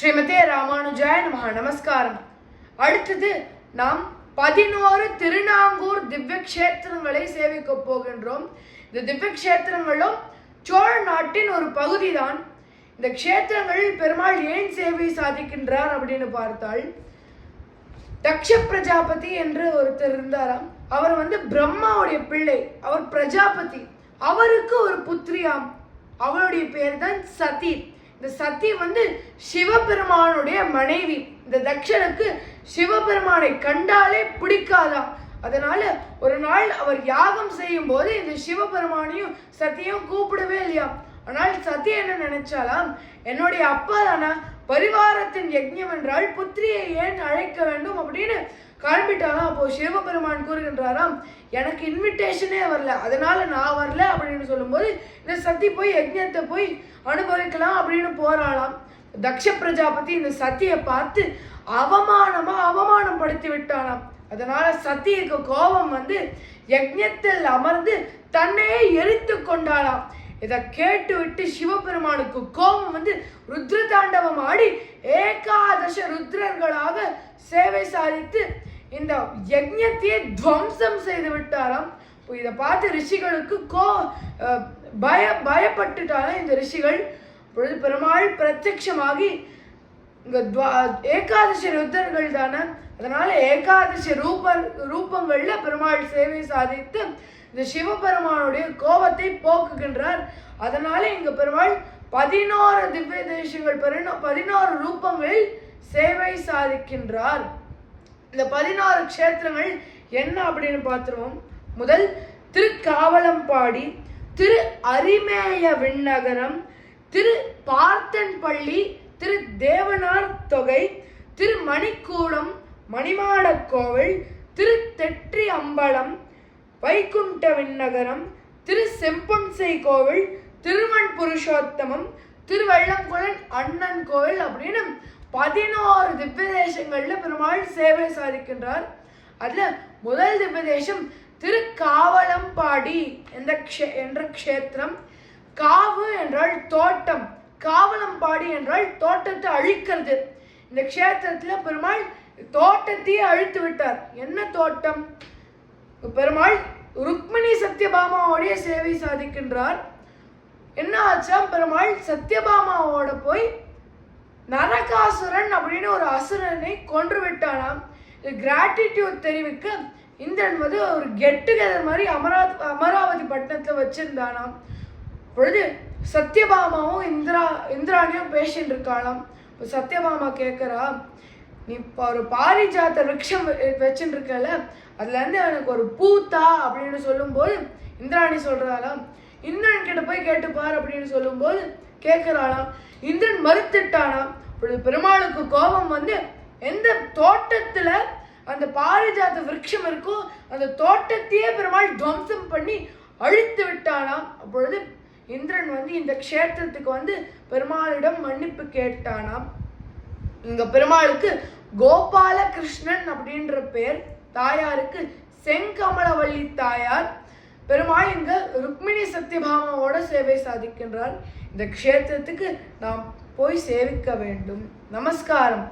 ஸ்ரீமதே ராமானுஜாய நமஹ. நமஸ்காரம். அடுத்தது நாம் பதினோரு திருநாங்கூர் திவ்ய கஷேத்திரங்களை சேவிக்க போகின்றோம். இந்த திவ்ய கஷேத்திரங்களும் சோழ நாட்டின் ஒரு பகுதி தான் இந்த க்ஷேத்திரங்களில் பெருமாள் ஏன் சேவை சாதிக்கின்றார் அப்படின்னு பார்த்தால் தக்ஷ பிரஜாபதி என்று ஒருத்தர் இருந்தாராம். அவர் வந்து பிரம்மாவுடைய பிள்ளை அவர் பிரஜாபதி. அவருக்கு ஒரு புத்திரியாம். அவளுடைய பேர் தான் சதி இந்த சதி வந்து சிவபெருமானுடைய மனைவி. இந்த தக்ஷனுக்கு சிவபெருமானை கண்டாலே பிடிக்காதாம் அதனால ஒரு நாள் அவர் யாகம் செய்யும் போது இந்த சிவபெருமானையும் சத்தியும் கூப்பிடவே இல்லையா? ஆனால் சத்தி என்ன நினைச்சாலாம் என்னுடைய அப்பா தானா? பரிவாரத்தின் யஜ்யம் என்றால் புத்திரியை ஏன் அழைக்க வேண்டும் அப்படின்னு கிளம்பிட்டாலாம் அப்போ சிவபெருமான் கூறுகின்றாராம் எனக்கு இன்விடேஷனே வரல அதனால நான் வரல அப்படின்னு சொல்லும்போது இந்த சத்தி போய் யஜ்யத்தை போய் அனுபவிக்கலாம் அப்படின்னு போராளாம். தக்ஷ பிரஜாபதி இந்த சத்தியை பார்த்து அவமானமா அவமானம் படுத்தி விட்டானாம் அதனால சத்தியக்கு கோபம் வந்து யஜ்யத்தில் அமர்ந்து தன்னையே எரித்து கொண்டாளாம். இதை கேட்டுவிட்டு சிவபெருமானுக்கு கோபம் வந்து ருத்ர தாண்டவம் ஆடி ஏகாதச ருத்ரர்களாக சேவை சாதித்து இந்த யஜ்ஞத்தையே துவம்சம் செய்து விட்டாராம். இப்போ இதை பார்த்து ரிஷிகளுக்கு கோ பய பயப்பட்டுட்டாலும் இந்த ரிஷிகள். பொழுது பெருமாள் பிரத்யட்சமாகி இங்கே துவா- ஏகாதசி ருத்தர்கள் தானே. அதனால ஏகாதசி ரூப ரூபங்களில் பெருமாள் சேவை சாதித்து இந்த சிவபெருமானுடைய கோபத்தை போக்குகின்றார். அதனால இங்க பெருமாள் பதினோரு திவ்ய தேசங்கள் பெருன- பதினோரு ரூபங்களில் சேவை சாதிக்கின்றார். இந்த பதினாறு க்ஷேத்திரங்கள் என்ன அப்படின்னு பார்த்துருவோம். முதல் திருக்காவலம்பாடி திரு அரிமேய விண்ணகரம் திரு பார்த்தன்பள்ளி திரு தேவனார் தொகை திரு மணிக்கூடம் மணிமாடக் கோவில் திரு தெற்றி அம்பலம் வைகுண்ட விண்ணகரம் திரு செம்பொன்சை கோவில் திருமண் புருஷோத்தமம் திருவள்ளங்குளன் அண்ணன் கோவில் அப்படின்னு பதினோரு திவ்ய தேசங்கள்ல பெருமாள் சேவை சாதிக்கின்றார். அதில் முதல் திவ்ய தேசம் திருக்காவலம்பாடி என்ற க்ஷே என்ற க்ஷேத்திரம். காவு என்றால் தோட்டம் காவலம்பாடி என்றால் தோட்டத்தை அழிக்கிறது. இந்த க்ஷேத்திரத்தில் பெருமாள் தோட்டத்தையே அழித்து விட்டார். என்ன தோட்டம்? பெருமாள் ருக்மிணி சத்யபாமாவோடைய சேவை சாதிக்கின்றார். என்ன ஆச்சாம் பெருமாள் சத்யபாமாவோட போய் நரகாசுரன் அப்படின்னு ஒரு அசுரனை கொன்று விட்டானாம் கிராட்டிடியூட் தெரிவிக்க இந்திரன் வந்து ஒரு கெட் டுகெதர் மாதிரி அமராத் அமராவதி பட்டணத்தில் வச்சிருந்தானாம் பொழுது சத்யபாமாவும் இந்திரா இந்திராணியும் பேசிட்டு இருக்காளாம் இப்போ சத்யபாமா கேட்குறா நீ இப்போ ஒரு பாரிஜாத்த விரக்ஷம் வெ- வச்சுட்டு இருக்கல எனக்கு ஒரு பூத்தா அப்படின்னு சொல்லும்போது இந்திராணி சொல்கிறாளாம் இந்திரன் கிட்ட போய் கேட்டுப்பார் அப்படின்னு சொல்லும்போது கேட்குறாளாம் இந்திரன் மறுத்துட்டானாம். இப்பொழுது பெருமாளுக்கு கோபம் வந்து எந்த தோட்டத்தில் அந்த பாரிஜாத விரக்ஷம் இருக்கோ அந்த தோட்டத்தையே பெருமாள் துவம்சம் பண்ணி அழித்து விட்டானாம். அப்பொழுது இந்திரன் வந்து இந்த க்ஷேத்திரத்துக்கு வந்து பெருமாளிடம் மன்னிப்பு கேட்டானாம். இங்க பெருமாளுக்கு கோபாலகிருஷ்ணன் அப்படின்ற பேர் தாயாருக்கு செங்கமலவள்ளி தாயார். பெருமாள் இங்க ருக்மிணி சத்தியபாமாவோட சேவை சாதிக்கின்றார். இந்த க்ஷேத்திரத்துக்கு நாம் போய் சேவிக்க வேண்டும். நமஸ்காரம்.